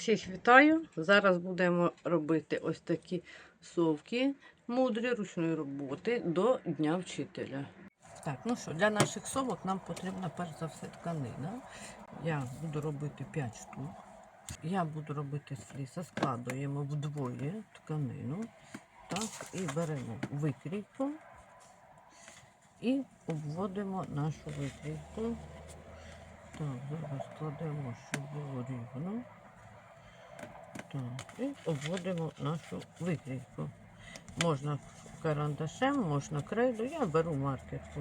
Всіх вітаю! Зараз будемо робити ось такі совки мудрі ручної роботи до Дня вчителя. Так, ну що, для наших совок нам потрібна перш за все тканина. Я буду робити 5 штук. Я буду робити з фліса, складуємо вдвоє тканину. Так, і беремо викрійку і обводимо нашу викрійку. Так, зараз складемо, щоб було рівно. Так, і обводимо нашу викрійку. Можна карандашем, можна крейду. Я беру маркер по.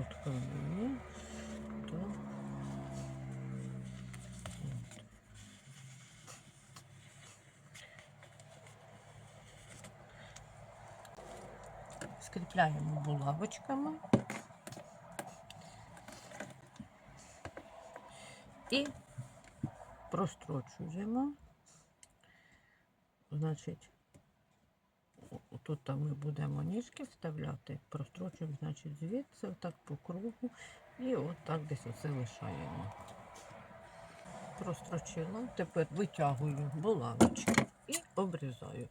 Скріпляємо булавочками. І прострочуємо. Значить, тут ми будемо ніжки вставляти, прострочуємо, значить, звідси, отак по кругу, і отак десь оце лишаємо. Прострочила, тепер витягую булавочки і обрізаю.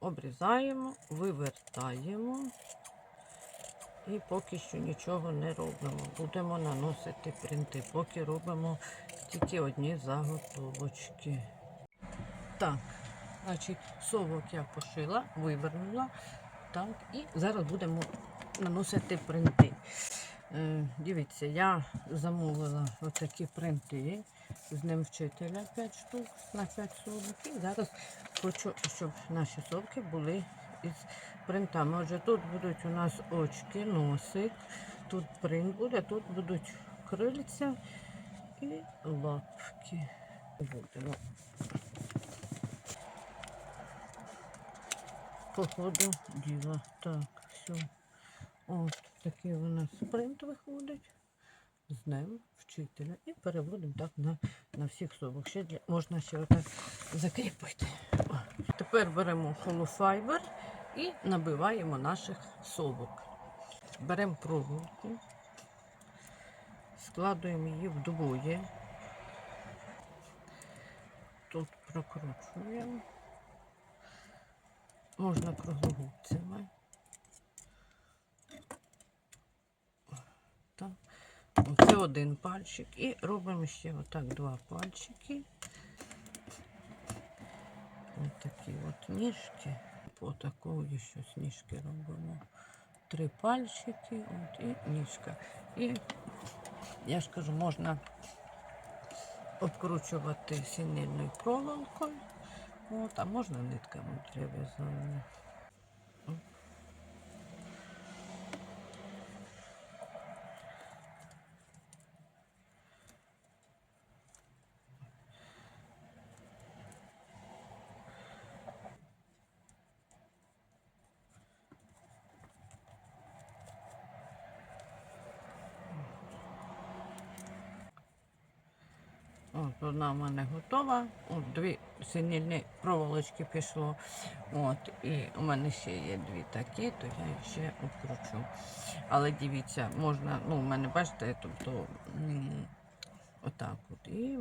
Обрізаємо, вивертаємо і поки що нічого не робимо. Будемо наносити принти, поки робимо тільки одні заготовочки. Так, значить, совок я пошила, вивернула. Так, і зараз будемо наносити принти. Е, дивіться, я замовила отакі принти з ним вчителя 5 штук на 5 совок. І зараз хочу, щоб наші совки були із принтами. Отже, тут будуть у нас очки, носик, тут принт буде, тут будуть крильця і лапки. Будемо по ходу діла. Так, все. От такий у нас принт виходить з ним вчителя. І переводимо так на, на всіх совок. Ще для, можна ще отак закріпити. О. Тепер беремо холофайбер і набиваємо наших совок. Беремо проволоку, складуємо її вдвоє. Тут прокручуємо. Можна круглогубцями. Так. Це один пальчик. І робимо ще отак два пальчики. Ось такі от ніжки. По такої щось ніжки робимо. Три пальчики от, і ніжка. І я ж кажу, можна обкручувати синільною проволокою. От, а можна нитками для От одна в мене готова. От дві синільні проволочки пішло. От, і у мене ще є дві такі, то я ще обкручу. Але дивіться, можна, ну, у мене, бачите, тобто отак от. І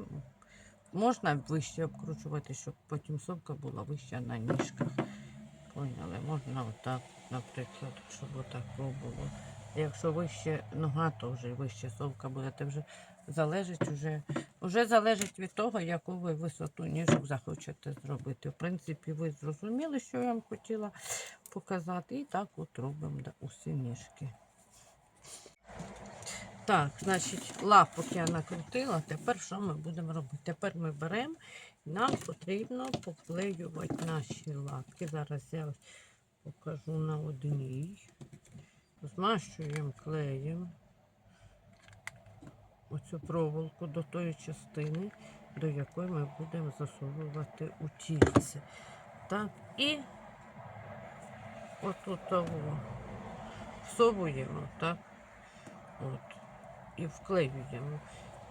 можна вище обкручувати, щоб потім совка була вища на ніжках. Поняли? Можна отак, наприклад, щоб отак було. Якщо вище нога, то вже вище совка буде. Це вже залежить уже, вже залежить від того, яку ви висоту ніжок захочете зробити. В принципі, ви зрозуміли, що я вам хотіла показати. І так от робимо да, усі ніжки. Так, значить, лапок я накрутила. Тепер що ми будемо робити? Тепер ми беремо, нам потрібно поклеювати наші лапки. Зараз я покажу на одній. Змащуємо клеєм оцю проволоку до тої частини, до якої ми будемо засовувати у тільце. Так, і отут того всовуємо, так, от, і вклеюємо,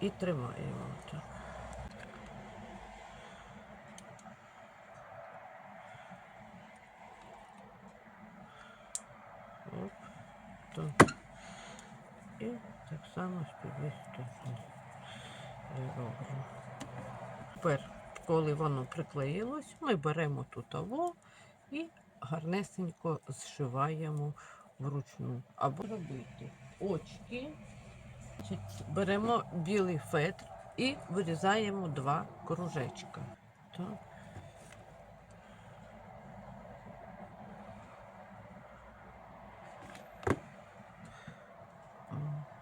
і тримаємо так. Оп, так. І так само з підвіс Тепер коли воно приклеїлось, ми беремо тут аво і гарнесенько зшиваємо вручну. Або робити очки. Беремо білий фетр і вирізаємо два кружечка. Так. О,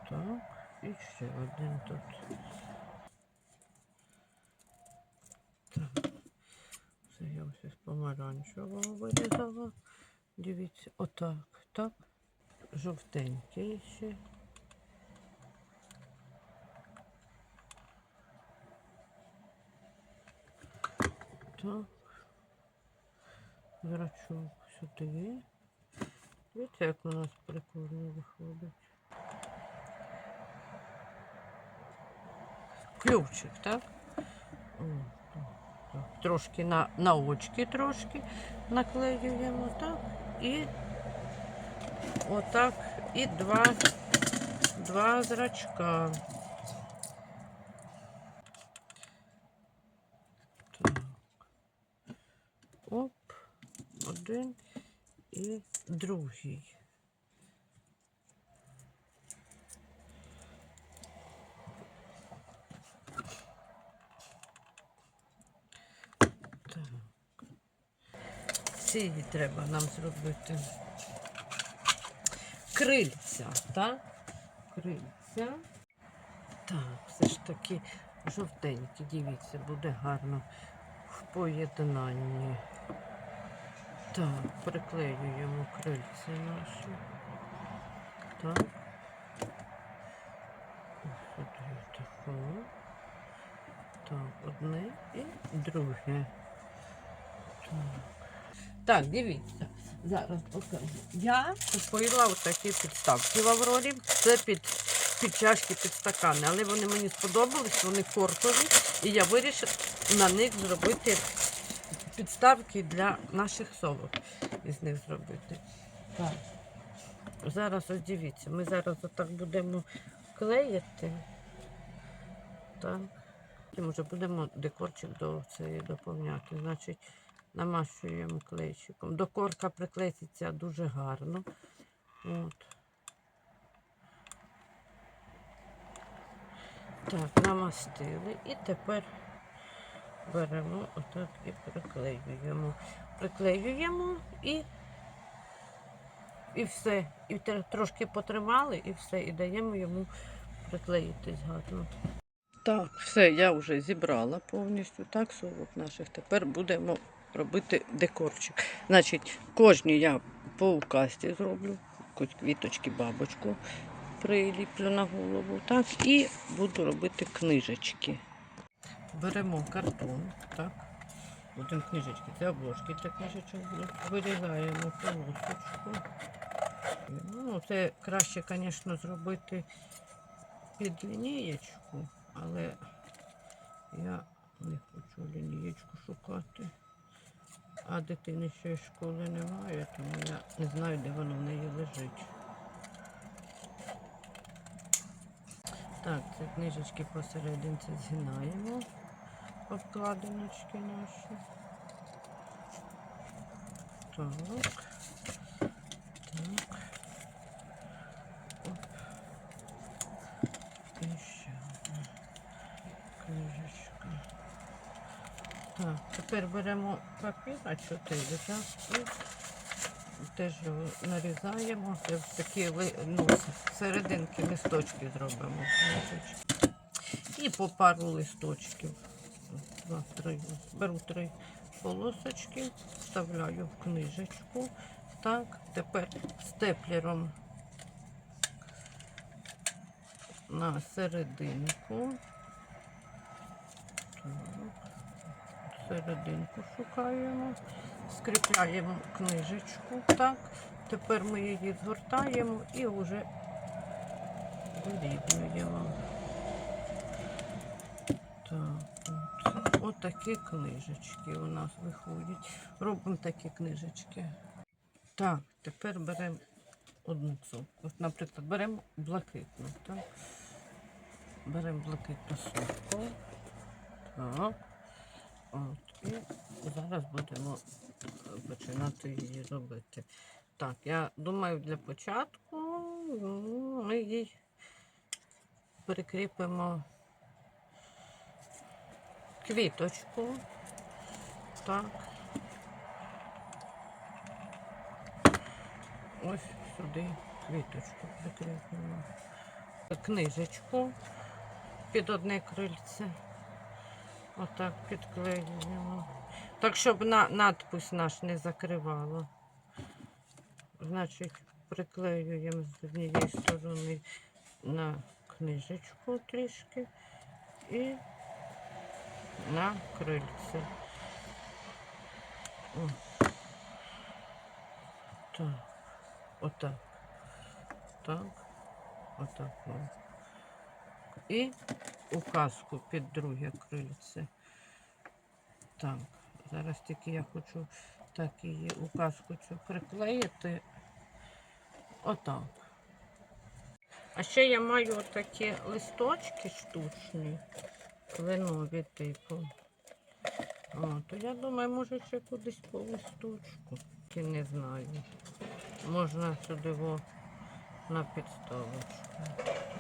Так, і ще один тут. Так. Це я ось із помаранчевого вирізала. Дивіться, отак, так. Жовтенький ще. Так. Зрачок сюди. Дивіться, як у нас прикольно виходить. Ключик, так? О, так, так. Трошки на, на очки трошки наклеюємо, так? І отак, і два, два зрачка. Так. Оп, один і другий. Ці треба нам зробити. Крильця, так? Крильця. Так, все ж таки жовтенькі, дивіться, буде гарно в поєднанні. Так, приклеюємо крильця наші. Так. Ось Сюди. Так, одне і друге. Так. Так, дивіться, зараз покажу. Я купила отакі підставки в Аврорі. Це під, під чашки, під стакани, але вони мені сподобались, вони коркові, і я вирішила на них зробити підставки для наших совок. Із них зробити. Так. Зараз ось дивіться, ми зараз отак будемо клеїти. Так. Потім вже будемо декорчик до цієї доповняти. Значить, намащуємо клейчиком. До корка приклеїться дуже гарно. От. Так, намастили. І тепер беремо отак і приклеюємо. Приклеюємо і, і все. І трошки потримали, і все. І даємо йому приклеїтись гарно. Так, все, я вже зібрала повністю так, совок наших. Тепер будемо робити декорчик. Значить, кожній я по указці зроблю, якусь квіточки, бабочку приліплю на голову. Так, і буду робити книжечки. Беремо картон, так. Будемо книжечки, це обложки для книжечок будуть. Вирізаємо полосочку. Ну, це краще, звісно, зробити під лінієчку, але я не хочу лінієчку шукати. А дитини ще й школи немає, тому я не знаю, де воно в неї лежить. Так, це книжечки посерединці згинаємо, обкладиночки наші. Так. Так. Оп. І ще одна книжечка. Так, тепер беремо папір А4, так, і теж його нарізаємо. В такі ну, серединки листочки зробимо. І по пару листочків. Два, три. Беру три полосочки, вставляю в книжечку. Так, тепер степлером на серединку. Так. Серединку шукаємо, скріпляємо книжечку. Так, тепер ми її згортаємо і вже вирівнюємо. Так, от. Такі книжечки у нас виходять. Робимо такі книжечки. Так, тепер беремо одну. От, наприклад, беремо блакитну. Беремо блакитну сумку. Так. От, і зараз будемо е, починати її робити. Так, я думаю, для початку ну, ми їй прикріпимо квіточку. Так. Ось сюди квіточку прикріпимо. Книжечку під одне крильце. Отак підклеюємо. Так, щоб на, наш не закривало. Значить, приклеюємо з однієї сторони на книжечку трішки і на крильце. О. Так. Отак. Так. Отак. І указку під друге крильце. Так, зараз тільки я хочу так її указку цю приклеїти. Отак. А ще я маю такі листочки штучні, кленові типу. О, то я думаю, може ще кудись по листочку. Чи не знаю. Можна сюди во на підставочку.